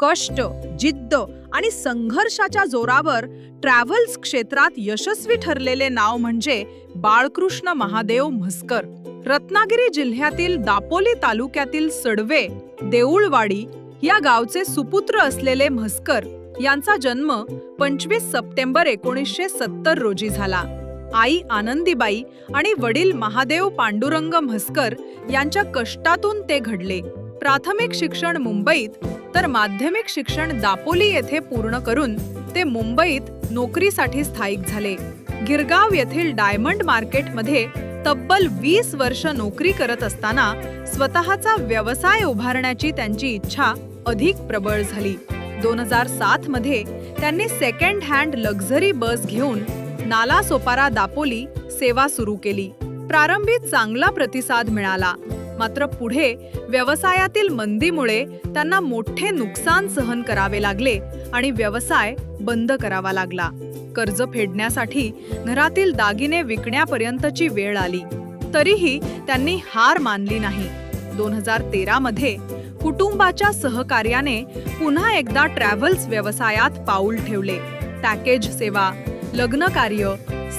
कष्ट जिद्द आणि संघर्षाच्या जोरावर ट्रॅव्हल्स क्षेत्रात यशस्वी ठरलेले नाव म्हणजे बाळकृष्ण महादेव म्हस्कर. रत्नागिरी जिल्ह्यातील दापोली तालुक्यातील सडवे देऊळवाडी या गावचे सुपुत्र असलेले म्हस्कर यांचा जन्म पंचवीस सप्टेंबर एकोणीसशे सत्तर रोजी झाला. आई आनंदीबाई आणि वडील महादेव पांडुरंग म्हस्कर यांच्या कष्टातून ते घडले. प्राथमिक शिक्षण मुंबईत तर माध्यमिक शिक्षण दापोली येथे पूर्ण करून ते मुंबईत नोकरीसाठी स्थायिक झाले. गिरगाव येथील डायमंड मार्केटमध्ये तब्बल वीस वर्ष नोकरी करत असताना स्वतःचा व्यवसाय उभारण्याची त्यांची इच्छा अधिक प्रबळ झाली. दोन हजार सात मध्ये त्यांनी सेकंड हँड लक्झरी बस घेऊन नाला सोपारा दापोली सेवा सुरू केली. प्रारंभी चांगला प्रतिसाद मिळाला. मात्र पुढे व्यवसायातील मंदीमुळे त्यांना मोठे नुकसान सहन करावे लागले आणि व्यवसाय बंद करावा लागला. कर्ज फेडण्यासाठी घरातील दागिने विकण्यापर्यंतची वेळ आली. तरीही त्यांनी हार मानली नाही. दोन हजार तेरा मध्ये कुटुंबाच्या सहकार्याने पुन्हा एकदा ट्रॅव्हल्स व्यवसायात पाऊल ठेवले. पॅकेज सेवा लग्न कार्य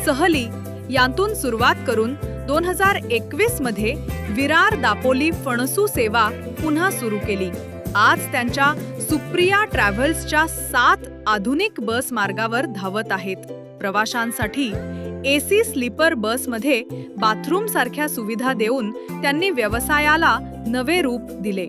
सहली यांतून सुरुवात करून दोन हजार एकवीसमध्ये विरार दापोली फणसू सेवा पुन्हा सुरू केली. आज त्यांच्या सुप्रिया ट्रॅव्हल्सच्या सात आधुनिक बस मार्गावर धावत आहेत. प्रवाशांसाठी एसी स्लीपर बसमध्ये बाथरूम सारख्या सुविधा देऊन त्यांनी व्यवसायाला नवे रूप दिले.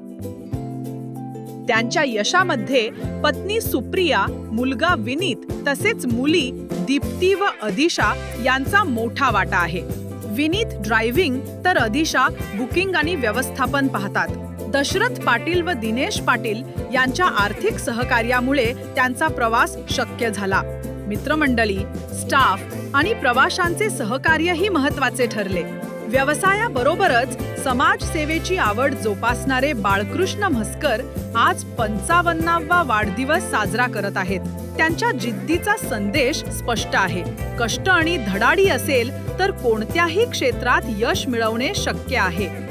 त्यांच्या यशामध्ये पत्नी सुप्रिया मुलगा विनीत तसेच मुली दीप्ती व अदिशा यांचा मोठा वाटा आहे. विनीत ड्रायव्हिंग तर अदिशा बुकिंग आणि व्यवस्थापन पाहतात. दशरथ पाटील व दिनेश पाटील यांच्या आर्थिक सहकार्यामुळे त्यांचा प्रवास शक्य झाला. मित्रमंडळी स्टाफ आणि प्रवाशांचे सहकार्यही महत्त्वाचे ठरले. व्यवसायाबरोबरच समाजसेवेची आवड जोपासणारे बाळकृष्ण म्हस्कर आज पंचावन्नावा वाढदिवस साजरा करत आहेत. त्यांच्या जिद्दीचा संदेश स्पष्ट आहे. कष्ट आणि धडाडी असेल तर कोणत्याही क्षेत्रात यश मिळवणे शक्य आहे.